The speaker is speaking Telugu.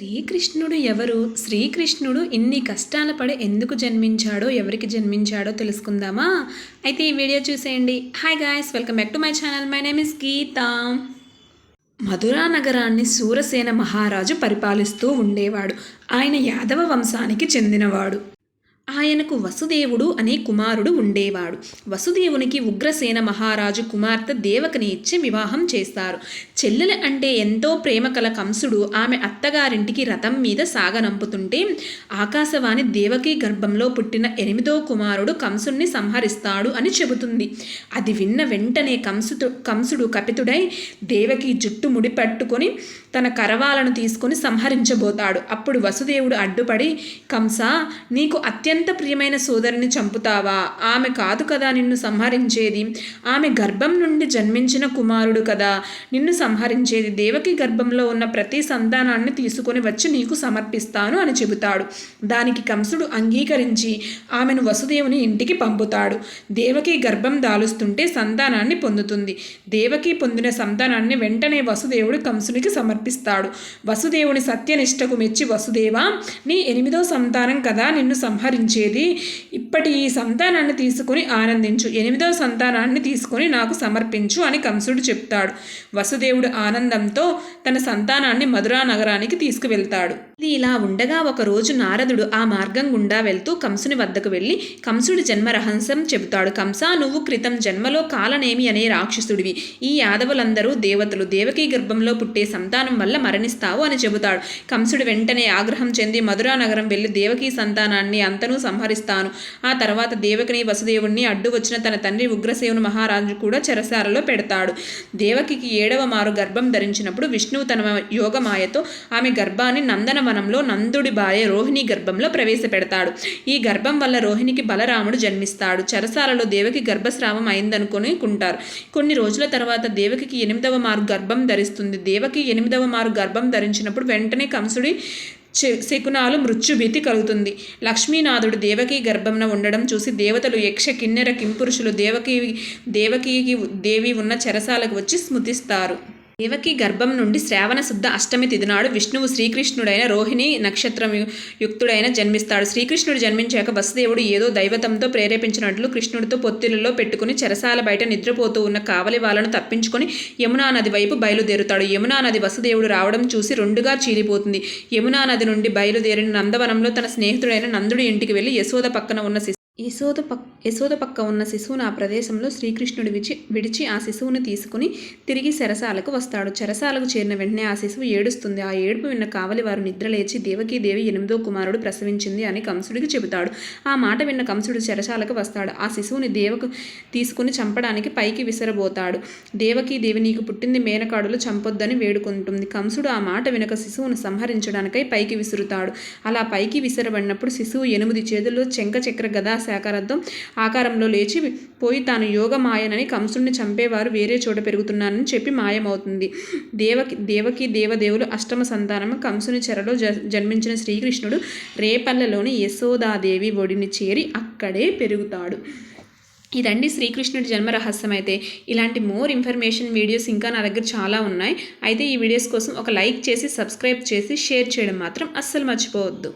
శ్రీకృష్ణుడు ఎవరు? శ్రీకృష్ణుడు ఇన్ని కష్టాలు పడి ఎందుకు జన్మించాడో ఎవరికి జన్మించాడో తెలుసుకుందామా? అయితే ఈ వీడియో చూసేయండి. Hi guys welcome back to my channel my name is Geeta Mathura నగరాన్ని సూరసేన మహారాజు పరిపాలిస్తూ ఉండేవాడు. ఆయన యాదవ వంశానికి చెందినవాడు. ఆయనకు వసుదేవుడు అనే కుమారుడు ఉండేవాడు. వసుదేవునికి ఉగ్రసేన మహారాజు కుమార్తె దేవకని ఇచ్చి వివాహం చేస్తారు. చెల్లెలు అంటే ఎంతో ప్రేమ కల కంసుడు ఆమె అత్తగారింటికి రథం మీద సాగనంపుతుంటే ఆకాశవాణి దేవకి గర్భంలో పుట్టిన ఎనిమిదో కుమారుడు కంసుణ్ణి సంహరిస్తాడు అని చెబుతుంది. అది విన్న వెంటనే కంసుడు కంసుడు కపితుడై దేవకి జుట్టు ముడిపట్టుకొని తన కరవాలను తీసుకొని సంహరించబోతాడు. అప్పుడు వసుదేవుడు అడ్డుపడి కంస నీకు అత్యంత ప్రియమైన సోదరిని చంపుతావా? ఆమె కాదు కదా నిన్ను సంహరించేది. ఆమె గర్భం నుండి జన్మించిన కుమారుడు కదా. నిన్ను సంహరించేది దేవకి గర్భంలో ఉన్న ప్రతి సంతానాన్ని తీసుకొని వచ్చి నీకు సమర్పిస్తాను అని చెబుతాడు. దానికి కంసుడు అంగీకరించి ఆమెను వసుదేవుని ఇంటికి పంపుతాడు. దేవకి గర్భం దాలుస్తుంటే సంతానాన్ని పొందుతుంది. దేవకి పొందిన సంతానాన్ని వెంటనే వసుదేవుడు కంసునికి సమర్పిస్తాడు. వసుదేవుని సత్యనిష్టకు మెచ్చి వసుదేవ నీ ఎనిమిదో సంతానం కదా నిన్ను సంహరించేది. ఇప్పటి ఈ సంతానాన్ని తీసుకొని ఆనందించు. ఎనిమిదో సంతానాన్ని తీసుకొని నాకు సమర్పించు అని కంసుడు చెప్తాడు. వసుదేవుడు ఆనందంతో తన సంతానాన్ని మధురా నగరానికి తీసుకువెళ్తాడు. ఇది ఇలా ఉండగా ఒక రోజు నారదుడు ఆ మార్గం గుండా వెళ్తూ కంసుని వద్దకు వెళ్ళి కంసుడి జన్మ రహస్యం చెబుతాడు. కంస నువ్వు క్రితం జన్మలో కాలనేమి అనే రాక్షసుడివి. ఈ యాదవులందరూ దేవతలు. దేవకీ గర్భంలో పుట్టే సంతానం వల్ల మరణిస్తావు అని చెబుతాడు. కంసుడు వెంటనే ఆగ్రహం చెంది మధురా నగరం వెళ్ళి దేవకీ సంతానాన్ని అంతను సంహరిస్తాను. ఆ తర్వాత దేవకిని వసుదేవుణ్ణి అడ్డు వచ్చిన తన తండ్రి ఉగ్రసేవుని మహారాజు కూడా చెరసాలలో పెడతాడు. దేవకికి ఏడవ మారు గర్భం ధరించినప్పుడు విష్ణువు తన యోగమాయతో ఆమె గర్భాన్ని నందనవనంలో నందుడి భార్య రోహిణి గర్భంలో ప్రవేశపెడతాడు. ఈ గర్భం వల్ల రోహిణికి బలరాముడు జన్మిస్తాడు. చెరసాలలో దేవకి గర్భస్రావం అయిందనుకుని కుంటారు. కొన్ని రోజుల తర్వాత దేవకికి ఎనిమిదవ మారు గర్భం ధరిస్తుంది. దేవకి ఎనిమిదవ మారు గర్భం ధరించినప్పుడు వెంటనే కంసుడి శకునాలు మృత్యుభీతి కలుగుతుంది. లక్ష్మీనాథుడు దేవకీ గర్భంన ఉండడం చూసి దేవతలు యక్ష కిన్నెర కింపురుషులు దేవకీ దేవకీకి దేవి ఉన్న చెరసాలకు వచ్చి స్మృతిస్తారు. దేవకి గర్భం నుండి శ్రావణ శుద్ధ అష్టమి తిదినాడు విష్ణువు శ్రీకృష్ణుడైన రోహిణి నక్షత్రం యుక్తుడైన జన్మిస్తాడు. శ్రీకృష్ణుడు జన్మించాక వసుదేవుడు ఏదో దైవతంతో ప్రేరేపించినట్లు కృష్ణుడితో పొత్తులలో పెట్టుకుని చెరసాల బయట నిద్రపోతూ ఉన్న కావలి వాళ్ళను తప్పించుకొని యమునా నది వైపు బయలుదేరుతాడు. యమునా నది వసుదేవుడు రావడం చూసి రెండుగా చీలిపోతుంది. యమునా నది నుండి బయలుదేరిన నందవనంలో తన స్నేహితుడైన నందుడి ఇంటికి వెళ్ళి యశోద పక్కన ఉన్న యశోద పక్ యశోద పక్క ఉన్న శిశువును ఆ ప్రదేశంలో శ్రీకృష్ణుడు విచి విడిచి ఆ శిశువుని తీసుకుని తిరిగి చెరసాలకు వస్తాడు. చెరసాలకు చేరిన వెంటనే ఆ శిశువు ఏడుస్తుంది. ఆ ఏడుపు విన్న కావలి వారు నిద్రలేచి దేవకీదేవి ఎనిమిదో కుమారుడు ప్రసవించింది అని కంసుడికి చెబుతాడు. ఆ మాట విన్న కంసుడు చెరసాలకు వస్తాడు. ఆ శిశువుని దేవకు తీసుకుని చంపడానికి పైకి విసరబోతాడు. దేవకీదేవి నీకు పుట్టింది మేనకాడులు చంపొద్దని వేడుకుంటుంది కంసుడు ఆ మాట వినక శిశువును సంహరించడానికై పైకి విసురుతాడు. అలా పైకి విసరబడినప్పుడు శిశువు ఎనిమిది చేతుల్లో చెంక చక్ర గదా శాకారంతో ఆకారంలో లేచి పోయి తాను యోగ మాయనని కంసుడిని చంపేవారు వేరే చోట పెరుగుతున్నానని చెప్పి మాయమవుతుంది. దేవకి దేవకి దేవదేవులు అష్టమ సంతానం కంసుని చెరలో జ జన్మించిన శ్రీకృష్ణుడు రేపల్లెలోని యశోదాదేవి ఒడిని చేరి అక్కడే పెరుగుతాడు. ఇదండి శ్రీకృష్ణుడి జన్మ రహస్యం అయితే. ఇలాంటి మోర్ ఇన్ఫర్మేషన్ వీడియోస్ ఇంకా నా దగ్గర చాలా ఉన్నాయి. అయితే ఈ వీడియోస్ కోసం ఒక లైక్ చేసి సబ్స్క్రైబ్ చేసి షేర్ చేయడం మాత్రం అస్సలు మర్చిపోవద్దు.